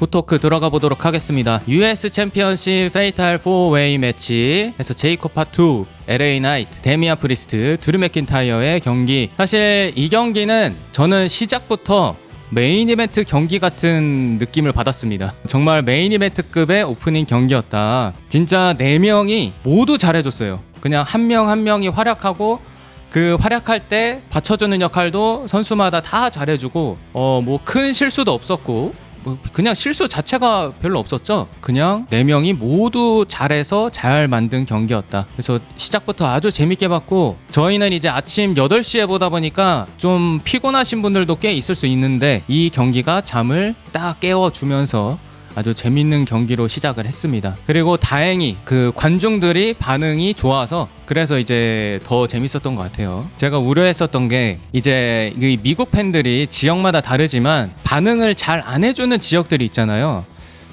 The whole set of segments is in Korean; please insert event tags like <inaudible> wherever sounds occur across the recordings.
포토크 들어가 보도록 하겠습니다. US 챔피언십 페이탈 4웨이 매치에서 제이콥 파2 LA 나이트, 데미안 프리스트, 드루 맥킨타이어의 경기. 사실 이 경기는 저는 시작부터 메인 이벤트 경기 같은 느낌을 받았습니다. 정말 메인 이벤트급의 오프닝 경기였다. 진짜 네 명이 모두 잘해줬어요. 그냥 한명한 명이 활약하고 그 활약할 때 받쳐주는 역할도 선수마다 다 잘해주고 어 뭐 큰 실수도 없었고 뭐 그냥 실수 자체가 별로 없었죠. 그냥 네 명이 모두 잘해서 잘 만든 경기였다. 그래서 시작부터 아주 재밌게 봤고 저희는 이제 아침 8시에 보다 보니까 좀 피곤하신 분들도 꽤 있을 수 있는데 이 경기가 잠을 딱 깨워 주면서 아주 재밌는 경기로 시작을 했습니다. 그리고 다행히 그 관중들이 반응이 좋아서 그래서 이제 더 재밌었던 것 같아요. 제가 우려했었던 게 이제 이 미국 팬들이 지역마다 다르지만 반응을 잘 안 해주는 지역들이 있잖아요.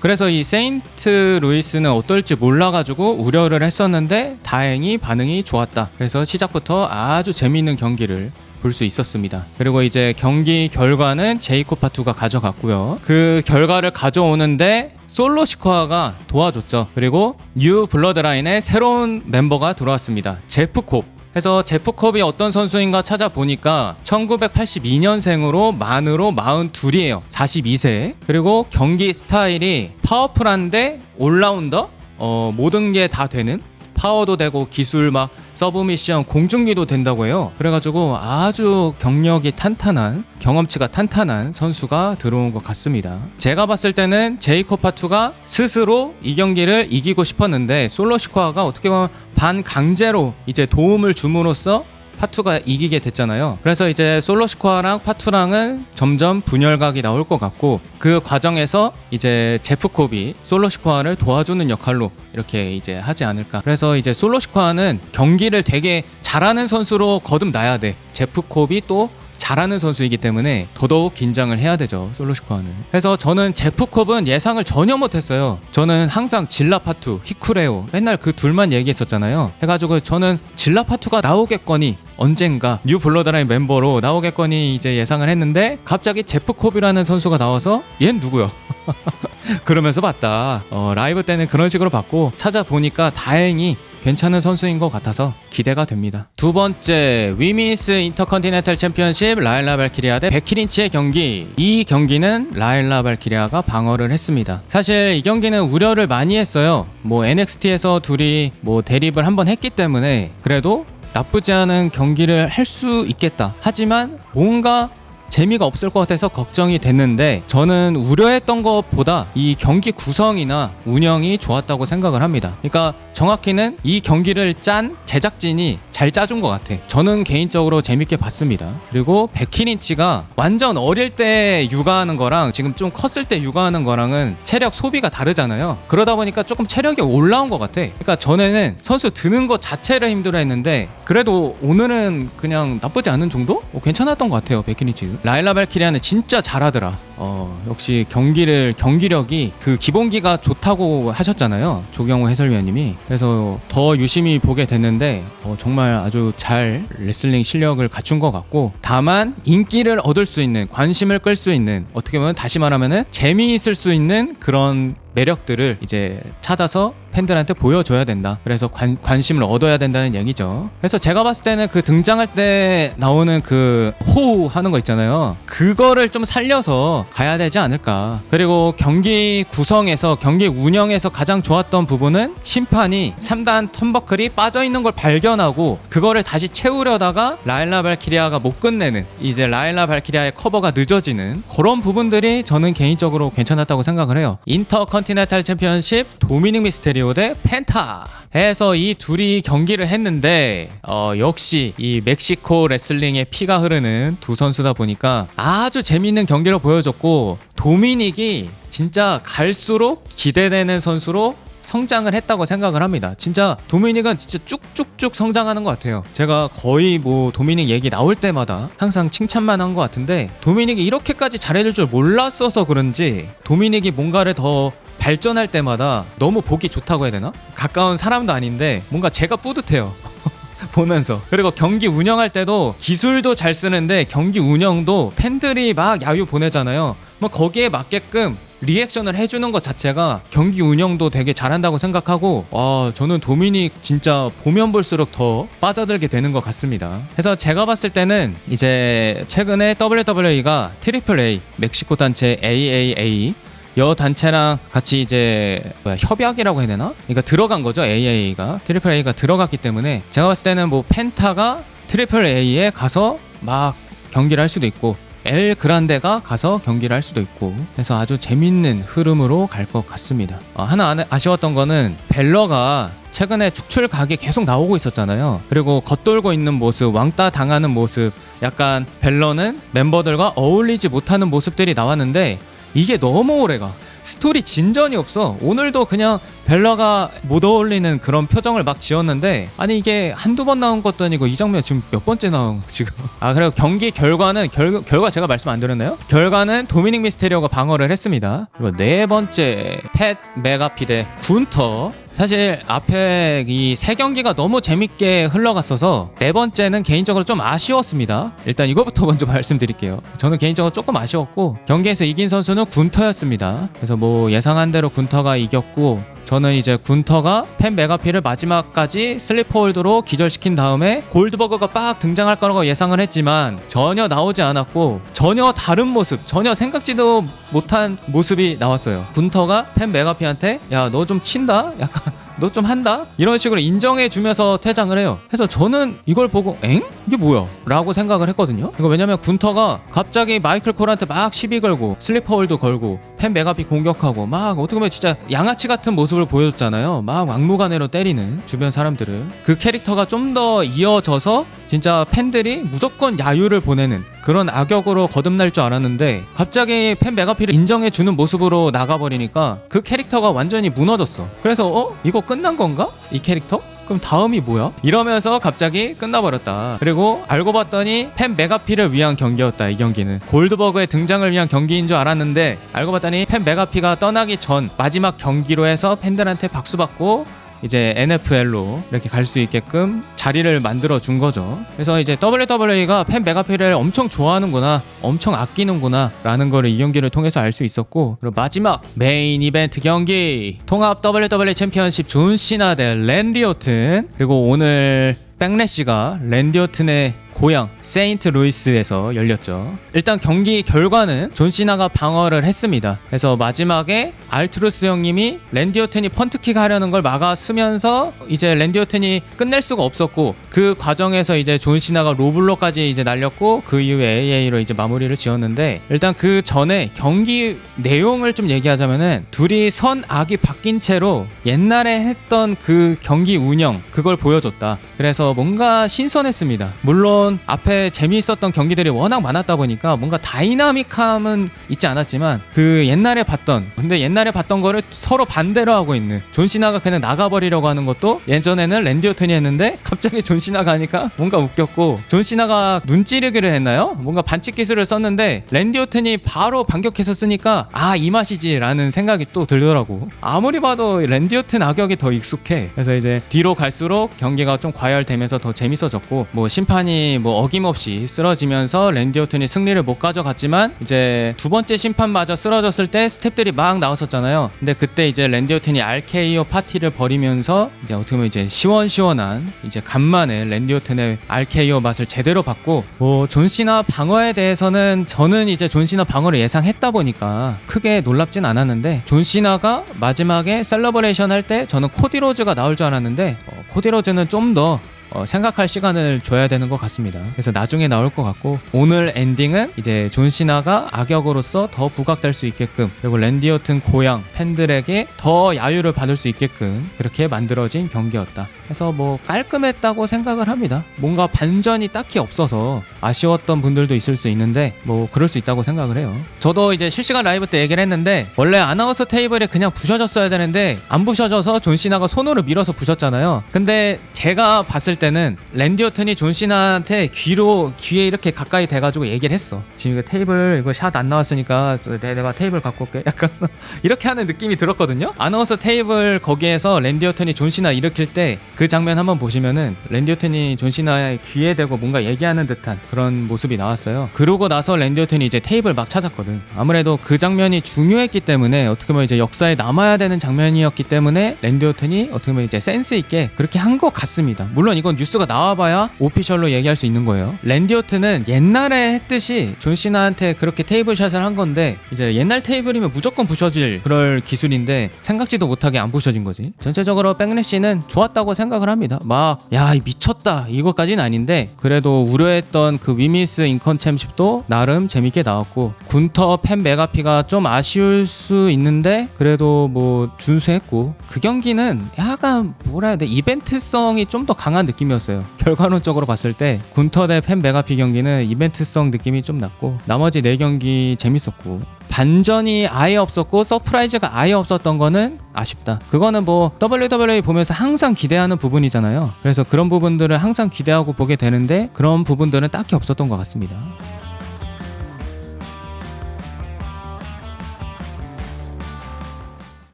그래서 이 세인트 루이스는 어떨지 몰라가지고 우려를 했었는데 다행히 반응이 좋았다. 그래서 시작부터 아주 재미있는 경기를 볼 수 있었습니다. 그리고 이제 경기 결과는 제이콥 파투가 가져갔고요. 그 결과를 가져오는데 솔로 시코아가 도와줬죠. 그리고 뉴 블러드라인의 새로운 멤버가 들어왔습니다. 제프 콥. 해서 제프 컵이 어떤 선수인가 찾아보니까 1982년생으로 만으로 42이에요. 42세. 그리고 경기 스타일이 파워풀한데 올라운더? 어, 모든 게 다 되는? 파워도 되고 기술 막 서브미션 공중기도 된다고 해요. 그래가지고 아주 경력이 탄탄한 경험치가 탄탄한 선수가 들어온 것 같습니다. 제가 봤을 때는 제이콥 파투가 스스로 이 경기를 이기고 싶었는데 솔로 시코아가 어떻게 보면 반 강제로 이제 도움을 줌으로써 파투가 이기게 됐잖아요. 그래서 이제 솔로 스코어랑 파투랑은 점점 분열각이 나올 것 같고 그 과정에서 이제 제프콥이 솔로 스코어를 도와주는 역할로 이렇게 이제 하지 않을까. 그래서 이제 솔로 스코어는 경기를 되게 잘하는 선수로 거듭나야 돼. 제프콥이 또 잘하는 선수이기 때문에 더더욱 긴장을 해야 되죠 솔로시코아는. 그래서 저는 제프콥은 예상을 전혀 못했어요. 저는 항상 질라파투 히쿠레오 맨날 그 둘만 얘기했었잖아요. 해가지고 저는 질라파투가 나오겠거니 언젠가 뉴 블러드라인 멤버로 나오겠거니 이제 예상을 했는데 갑자기 제프콥이라는 선수가 나와서 얜 누구야 <laughs> <laughs> 그러면서 봤다 어, 라이브 때는 그런 식으로 봤고 찾아보니까 다행히 괜찮은 선수인 것 같아서 기대가 됩니다. 두 번째 위미스 인터컨티넨탈 챔피언십 라일라 발키리아 대 베키린치의 경기. 이 경기는 라일라 발키리아가 방어를 했습니다. 사실 이 경기는 우려를 많이 했어요. 뭐 NXT에서 둘이 뭐 대립을 한번 했기 때문에 그래도 나쁘지 않은 경기를 할 수 있겠다. 하지만 뭔가 재미가 없을 것 같아서 걱정이 됐는데 저는 우려했던 것보다 이 경기 구성이나 운영이 좋았다고 생각을 합니다. 그러니까 정확히는 이 경기를 짠 제작진이 잘 짜준 것 같아. 저는 개인적으로 재밌게 봤습니다. 그리고 백키린치가 완전 어릴 때 육아하는 거랑 지금 좀 컸을 때 육아하는 거랑은 체력 소비가 다르잖아요. 그러다 보니까 조금 체력이 올라온 것 같아. 그러니까 전에는 선수 드는 것 자체를 힘들어했는데 그래도 오늘은 그냥 나쁘지 않은 정도? 어, 괜찮았던 것 같아요. 백키린치. 라일라 발키리아는 진짜 잘하더라. 어, 역시 경기를 경기력이 그 기본기가 좋다고 하셨잖아요. 조경호 해설위원님이. 그래서 더 유심히 보게 됐는데 어, 정말 아주 잘 레슬링 실력을 갖춘 것 같고 다만 인기를 얻을 수 있는 관심을 끌 수 있는 어떻게 보면 다시 말하면은 재미있을 수 있는 그런 매력들을 이제 찾아서 팬들한테 보여줘야 된다. 그래서 관, 관심을 얻어야 된다는 얘기죠. 그래서 제가 봤을 때는 그 등장할 때 나오는 그 호우 하는 거 있잖아요. 그거를 좀 살려서 가야 되지 않을까. 그리고 경기 구성에서 경기 운영에서 가장 좋았던 부분은 심판이 3단 턴버클이 빠져 있는 걸 발견하고 그거를 다시 채우려다가 라일라 발키리아가 못 끝내는 이제 라일라 발키리아의 커버가 늦어지는 그런 부분들이 저는 개인적으로 괜찮았다고 생각을 해요. 인터 컨티넨탈 챔피언십 도미닉 미스테리오 대 펜타 해서 이 둘이 경기를 했는데 어, 역시 이 멕시코 레슬링의 피가 흐르는 두 선수다 보니까 아주 재밌는 경기를 보여줬고 도미닉이 진짜 갈수록 기대되는 선수로 성장을 했다고 생각을 합니다. 진짜 도미닉은 진짜 쭉쭉쭉 성장하는 것 같아요. 제가 거의 뭐 도미닉 얘기 나올 때마다 항상 칭찬만 한 것 같은데 도미닉이 이렇게까지 잘해줄 줄 몰랐어서 그런지 도미닉이 뭔가를 더 발전할 때마다 너무 보기 좋다고 해야 되나? 가까운 사람도 아닌데 뭔가 제가 뿌듯해요. <laughs> 보면서 그리고 경기 운영할 때도 기술도 잘 쓰는데 경기 운영도 팬들이 막 야유 보내잖아요. 뭐 거기에 맞게끔 리액션을 해주는 것 자체가 경기 운영도 되게 잘한다고 생각하고 와 저는 도미닉 진짜 보면 볼수록 더 빠져들게 되는 것 같습니다. 그래서 제가 봤을 때는 이제 최근에 WWE가 트리플 A 멕시코 단체 AAA 여 단체랑 같이 이제 뭐야, 협약이라고 해야 되나? 그러니까 들어간 거죠 AA가 트리플 A가 들어갔기 때문에 제가 봤을 때는 뭐 펜타가 트리플 A에 가서 막 경기를 할 수도 있고 엘 그란데가 가서 경기를 할 수도 있고 해서 아주 재밌는 흐름으로 갈 것 같습니다. 어, 하나 안- 아쉬웠던 거는 벨러가 최근에 축출 각이 계속 나오고 있었잖아요. 그리고 겉돌고 있는 모습, 왕따 당하는 모습, 약간 벨러는 멤버들과 어울리지 못하는 모습들이 나왔는데 이게 너무 오래가. 스토리 진전이 없어. 오늘도 그냥 벨라가 못 어울리는 그런 표정을 막 지었는데 아니 이게 한두 번 나온 것도 아니고 이 장면 지금 몇 번째 나온 거 <laughs> 지금 아 그리고 경기 결과는 결, 결과 제가 말씀 안 드렸나요? 결과는 도미닉 미스테리오가 방어를 했습니다 그리고 네 번째 팻 메가피 대 군터 사실 앞에 이 세 경기가 너무 재밌게 흘러갔어서 네 번째는 개인적으로 좀 아쉬웠습니다. 일단 이거부터 <laughs> 먼저 말씀드릴게요. 저는 개인적으로 조금 아쉬웠고 경기에서 이긴 선수는 군터였습니다. 그래서 뭐 예상한 대로 군터가 이겼고 저는 이제 군터가 팬 메가피를 마지막까지 슬리퍼 홀드로 기절시킨 다음에 골드버거가 빡 등장할 거라고 예상을 했지만 전혀 나오지 않았고 전혀 다른 모습, 전혀 생각지도 못한 모습이 나왔어요. 군터가 팬 메가피한테 야 너 좀 친다? 약간 너 좀 한다? 이런 식으로 인정해 주면서 퇴장을 해요. 그래서 저는 이걸 보고 엥? 이게 뭐야? 라고 생각을 했거든요. 이거 왜냐면 군터가 갑자기 마이클 콜한테 막 시비 걸고 슬리퍼 홀도 걸고 팬 메가피 공격하고 막 어떻게 보면 진짜 양아치 같은 모습을 보여줬잖아요. 막 막무가내로 때리는 주변 사람들을. 그 캐릭터가 좀 더 이어져서 진짜 팬들이 무조건 야유를 보내는 그런 악역으로 거듭날 줄 알았는데 갑자기 팬 메가피를 인정해 주는 모습으로 나가버리니까 그 캐릭터가 완전히 무너졌어. 그래서 어 이거 끝난 건가? 이 캐릭터? 그럼 다음이 뭐야? 이러면서 갑자기 끝나버렸다. 그리고 알고 봤더니 팬 메가피를 위한 경기였다. 이 경기는 골드버그의 등장을 위한 경기인 줄 알았는데 알고 봤더니 팬 메가피가 떠나기 전 마지막 경기로 해서 팬들한테 박수 받고 이제 NFL로 이렇게 갈 수 있게끔 자리를 만들어 준 거죠. 그래서 이제 WWE가 팬 메가피를 엄청 좋아하는구나, 엄청 아끼는구나 라는 거를 이 경기를 통해서 알 수 있었고 그리고 마지막 메인 이벤트 경기 통합 WWE 챔피언십 존 시나 대 랜디 오튼 그리고 오늘 백래시가 랜디 오튼의 고향 세인트 루이스에서 열렸죠. 일단 경기 결과는 존 시나가 방어를 했습니다. 그래서 마지막에 알트루스 형님이 랜디 오튼이 펀트킥 하려는 걸 막아쓰면서 이제 랜디 오튼이 끝낼 수가 없었고 그 과정에서 이제 존 시나가 로블로까지 이제 날렸고 그 이후에 AA로 이제 마무리를 지었는데 일단 그 전에 경기 내용을 좀 얘기하자면은 둘이 선 악이 바뀐 채로 옛날에 했던 그 경기 운영 그걸 보여줬다. 그래서 뭔가 신선했습니다. 물론 앞에 재미있었던 경기들이 워낙 많았다 보니까 뭔가 다이나믹함은 있지 않았지만 그 옛날에 봤던 근데 옛날에 봤던 거를 서로 반대로 하고 있는 존 시나가 그냥 나가버리려고 하는 것도 예전에는 랜디 오튼이 했는데 갑자기 존 시나가 하니까 뭔가 웃겼고 존 시나가 눈 찌르기를 했나요? 뭔가 반칙 기술을 썼는데 랜디 오튼이 바로 반격해서 쓰니까 아 이 맛이지라는 생각이 또 들더라고 아무리 봐도 랜디 오튼 악역이 더 익숙해 그래서 이제 뒤로 갈수록 경기가 좀 과열되면서 더 재밌어졌고 뭐 심판이 뭐 어김없이 쓰러지면서 랜디 오튼이 승리를 못 가져갔지만 이제 두 번째 심판마저 쓰러졌을 때 스탭들이 막 나왔었잖아요. 근데 그때 이제 랜디 오튼이 RKO 파티를 벌이면서 이제 어떻게 보면 이제 시원시원한 이제 간만에 랜디 오튼의 RKO 맛을 제대로 받고 뭐 존 시나 방어에 대해서는 저는 이제 존 시나 방어를 예상했다 보니까 크게 놀랍진 않았는데 존 시나가 마지막에 셀러브레이션 할 때 저는 코디 로즈가 나올 줄 알았는데 어, 코디 로즈는 좀더 어, 생각할 시간을 줘야 되는 것 같습니다. 그래서 나중에 나올 것 같고 오늘 엔딩은 이제 존 시나가 악역으로서 더 부각될 수 있게끔 그리고 랜디 오튼 고향 팬들에게 더 야유를 받을 수 있게끔 그렇게 만들어진 경기였다. 그래서 뭐 깔끔했다고 생각을 합니다. 뭔가 반전이 딱히 없어서 아쉬웠던 분들도 있을 수 있는데 뭐 그럴 수 있다고 생각을 해요. 저도 이제 실시간 라이브 때 얘기를 했는데 원래 아나운서 테이블에 그냥 부셔졌어야 되는데 안 부셔져서 존 시나가 손으로 밀어서 부셨잖아요. 근데 제가 봤을 때는 랜디 오튼이 존 시나한테 귀로 귀에 이렇게 가까이 대가지고 얘기를 했어. 지금 이거 테이블 이거 샷 안 나왔으니까 내- 내가 테이블 갖고 올게. 약간 <laughs> 이렇게 하는 느낌이 들었거든요. 아나운서 테이블 거기에서 랜디 오튼이 존 시나 일으킬 때그 그 장면 한번 보시면은 랜디 오튼이 존 시나의 귀에 대고 뭔가 얘기하는 듯한 그런 모습이 나왔어요. 그러고 나서 랜디 오튼이 이제 테이블 막 찾았거든. 아무래도 그 장면이 중요했기 때문에 어떻게 보면 이제 역사에 남아야 되는 장면이었기 때문에 랜디 오튼이 어떻게 보면 이제 센스 있게 그렇게 한 것 같습니다. 물론 이건 뉴스가 나와봐야 오피셜로 얘기할 수 있는 거예요. 랜디 오튼은 옛날에 했듯이 존 시나한테 그렇게 테이블 샷을 한 건데 이제 옛날 테이블이면 무조건 부셔질 그럴 기술인데 생각지도 못하게 안 부셔진 거지. 전체적으로 백래시는 좋았다고 생각 을 합니다. 막 야 미쳤다 이것까지는 아닌데 그래도 우려했던 그 위미스 인컨 챔십도 나름 재밌게 나왔고 군터 팬 메가피가 좀 아쉬울 수 있는데 그래도 뭐 준수했고 그 경기는 약간 뭐라 해야 돼 이벤트성이 좀 더 강한 느낌이었어요. 결과론적으로 봤을 때 군터 대 팬 메가피 경기는 이벤트성 느낌이 좀 났고 나머지 네 경기 재밌었고 반전이 아예 없었고 서프라이즈가 아예 없었던 거는 아쉽다. 그거는 뭐 WWE 보면서 항상 기대하는 부분이잖아요. 그래서 그런 부분들을 항상 기대하고 보게 되는데 그런 부분들은 딱히 없었던 것 같습니다.